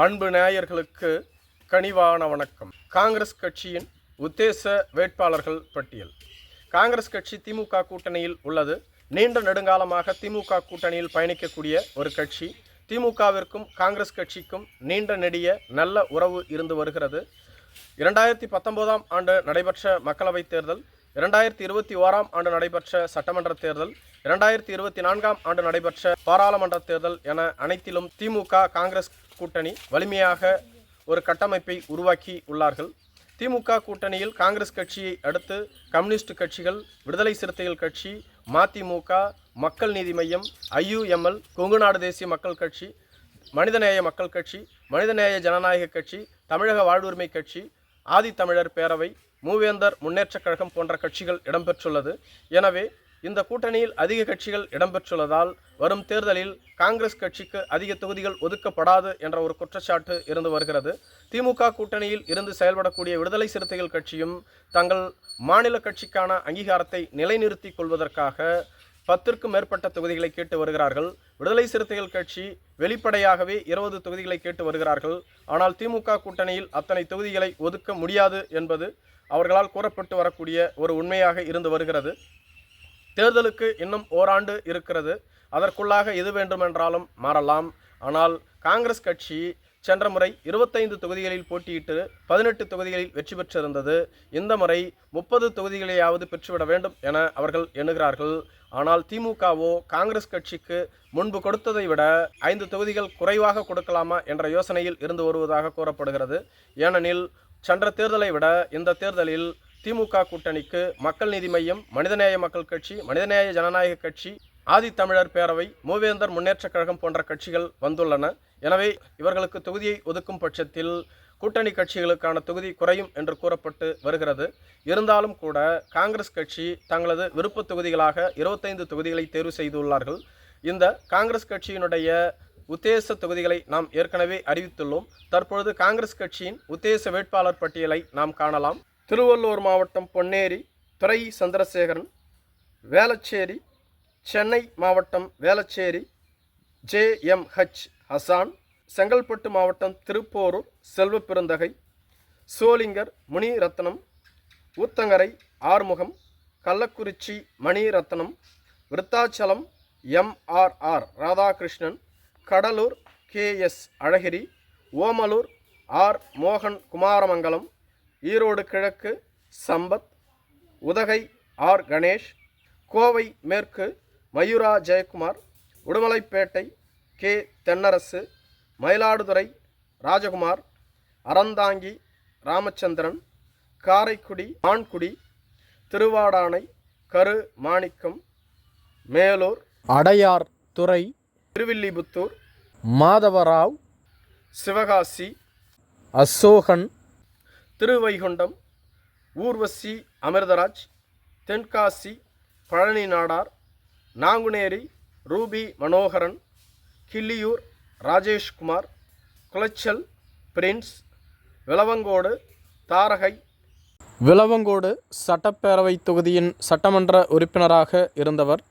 அன்பு நேயர்களுக்கு கனிவான வணக்கம். காங்கிரஸ் கட்சியின் உத்தேச வேட்பாளர்கள் பட்டியல். காங்கிரஸ் கட்சி திமுக கூட்டணியில் உள்ளது. நீண்ட நெடுங்காலமாக திமுக கூட்டணியில் பயணிக்கக்கூடிய ஒரு கட்சி. திமுகவிற்கும் காங்கிரஸ் கட்சிக்கும் நீண்ட நெடிய நல்ல உறவு இருந்து வருகிறது. இரண்டாயிரத்தி பத்தொன்பதாம் ஆண்டு நடைபெற்ற மக்களவைத் தேர்தல் இரண்டாயிரத்தி இருபத்தி ஓராம் ஆண்டு நடைபெற்ற சட்டமன்ற தேர்தல் இரண்டாயிரத்தி இருபத்தி நான்காம் ஆண்டு நடைபெற்ற பாராளுமன்ற தேர்தல் என அனைத்திலும் திமுக காங்கிரஸ் கூட்டணி வலிமையாக ஒரு கட்டமைப்பை உருவாக்கி உள்ளார்கள். திமுக கூட்டணியில் காங்கிரஸ் கட்சியை அடுத்து கம்யூனிஸ்ட் கட்சிகள் விடுதலை சிறுத்தைகள் கட்சி மதிமுக மக்கள் நீதி மையம் ஐயுஎம்எல் கொங்குநாடு தேசிய மக்கள் கட்சி மனிதநேய மக்கள் கட்சி மனிதநேய ஜனநாயக கட்சி தமிழக வாழ்வுரிமை கட்சி ஆதித்தமிழர் பேரவை மூவேந்தர் முன்னேற்றக் கழகம் போன்ற கட்சிகள் இடம்பெற்றுள்ளது. எனவே இந்த கூட்டணியில் அதிக கட்சிகள் இடம்பெற்றுள்ளதால் வரும் தேர்தலில் காங்கிரஸ் கட்சிக்கு அதிக தொகுதிகள் ஒதுக்கப்படாது என்ற ஒரு குற்றச்சாட்டு இருந்து வருகிறது. திமுக கூட்டணியில் இருந்து செயல்படக்கூடிய விடுதலை சிறுத்தைகள் கட்சியும் தங்கள் மாநில கட்சிக்கான அங்கீகாரத்தை நிலைநிறுத்திக் கொள்வதற்காக பத்திற்கும் மேற்பட்ட தொகுதிகளை கேட்டு வருகிறார்கள். விடுதலை சிறுத்தைகள் கட்சி வெளிப்படையாகவே இருபது தொகுதிகளை கேட்டு வருகிறார்கள். ஆனால் திமுக கூட்டணியில் அத்தனை தொகுதிகளை ஒதுக்க முடியாது என்பது அவர்களால் கூறப்பட்டு வரக்கூடிய ஒரு உண்மையாக இருந்து வருகிறது. தேர்தலுக்கு இன்னும் ஓராண்டு இருக்கிறது. அதற்குள்ளாக எது வேண்டுமென்றாலும் மாறலாம். ஆனால் காங்கிரஸ் கட்சி சென்ற முறை இருபத்தைந்து தொகுதிகளில் போட்டியிட்டு பதினெட்டு தொகுதிகளில் வெற்றி பெற்றிருந்தது. இந்த முறை முப்பது தொகுதிகளையாவது பெற்றுவிட வேண்டும் என அவர்கள் எண்ணுகிறார்கள். ஆனால் திமுகவோ காங்கிரஸ் கட்சிக்கு முன்பு கொடுத்ததை விட ஐந்து தொகுதிகள் குறைவாக கொடுக்கலாமா என்ற யோசனையில் இருந்து வருவதாக கூறப்படுகிறது. ஏனெனில் சென்ற தேர்தலை விட இந்த தேர்தலில் திமுக கூட்டணிக்கு மக்கள் நீதி மையம் மனிதநேய மக்கள் கட்சி மனிதநேய ஜனநாயக கட்சி ஆதித்தமிழர் பேரவை மூவேந்தர் முன்னேற்றக் கழகம் போன்ற கட்சிகள் வந்துள்ளன. எனவே இவர்களுக்கு தொகுதியை ஒதுக்கும் பட்சத்தில் கூட்டணி கட்சிகளுக்கான தொகுதி குறையும் என்று கூறப்பட்டு வருகிறது. இருந்தாலும் கூட காங்கிரஸ் கட்சி தங்களது விருப்ப தொகுதிகளாக இருபத்தைந்து தொகுதிகளை தேர்வு செய்துள்ளார்கள். இந்த காங்கிரஸ் கட்சியினுடைய உத்தேச தொகுதிகளை நாம் ஏற்கனவே அறிவித்துள்ளோம். தற்பொழுது காங்கிரஸ் கட்சியின் உத்தேச வேட்பாளர் பட்டியலை நாம் காணலாம். திருவள்ளூர் மாவட்டம் பொன்னேரி துரை சந்திரசேகரன் வேளச்சேரி சென்னை மாவட்டம் Velachery J M H Hasan Chengalpattu மாவட்டம் Thiruporur Selva Perunthagai Sholinghur Muniratnam Uthangarai Arumugam Kallakurichi Maniratnam Vridhachalam MRR Radhakrishnan Cuddalore KS Alagiri Omalur R மோகன் குமாரமங்கலம் ஈரோடு கிழக்கு சம்பத் உதகை ஆர் கணேஷ் கோவை மேற்கு Mayura Jayakumar Udumalaipettai K Thennarasu Mayiladuthurai Rajakumar Aranthangi Ramachandran Karaikudi Aangudi Thiruvadanai Karu Manickam Melur Adaiyar Durai Srivilliputhur Madhavarao Sivakasi Asokan Thiruvaikuntam Urvashi Amirtharaj Tenkasi Palani Nadar Nanguneri Ruby Manoharan Killiyoor Rajeshkumar Colachel Prince Vilavancode Tharagai. Vilavancode சட்டப்பேரவை தொகுதியின் சட்டமன்ற உறுப்பினராக இருந்தவர்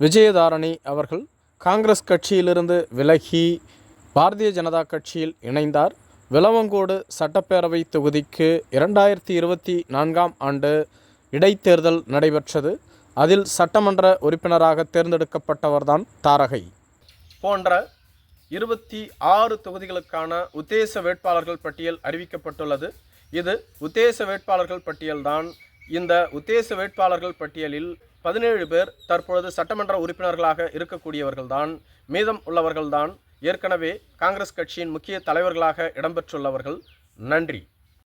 விஜயதாரணி அவர்கள் காங்கிரஸ் கட்சியிலிருந்து விலகி பாரதிய ஜனதா கட்சியில் இணைந்தார். விளவங்கோடு சட்டப்பேரவை தொகுதிக்கு இரண்டாயிரத்தி இருபத்தி நான்காம் ஆண்டு இடைத்தேர்தல் நடைபெற்றது. அதில் சட்டமன்ற உறுப்பினராக தேர்ந்தெடுக்கப்பட்டவர்தான் தாரகை. போன்ற இருபத்தி ஆறு தொகுதிகளுக்கான உத்தேச வேட்பாளர்கள் பட்டியல் அறிவிக்கப்பட்டுள்ளது. இது உத்தேச வேட்பாளர்கள் பட்டியல்தான். இந்த உத்தேச வேட்பாளர்கள் பட்டியலில் பதினேழு பேர் தற்பொழுது சட்டமன்ற உறுப்பினர்களாக இருக்கக்கூடியவர்கள்தான். மீதம் உள்ளவர்கள்தான் ஏற்கனவே காங்கிரஸ் கட்சியின் முக்கிய தலைவர்களாக இடம்பெற்றுள்ளவர்கள். நன்றி.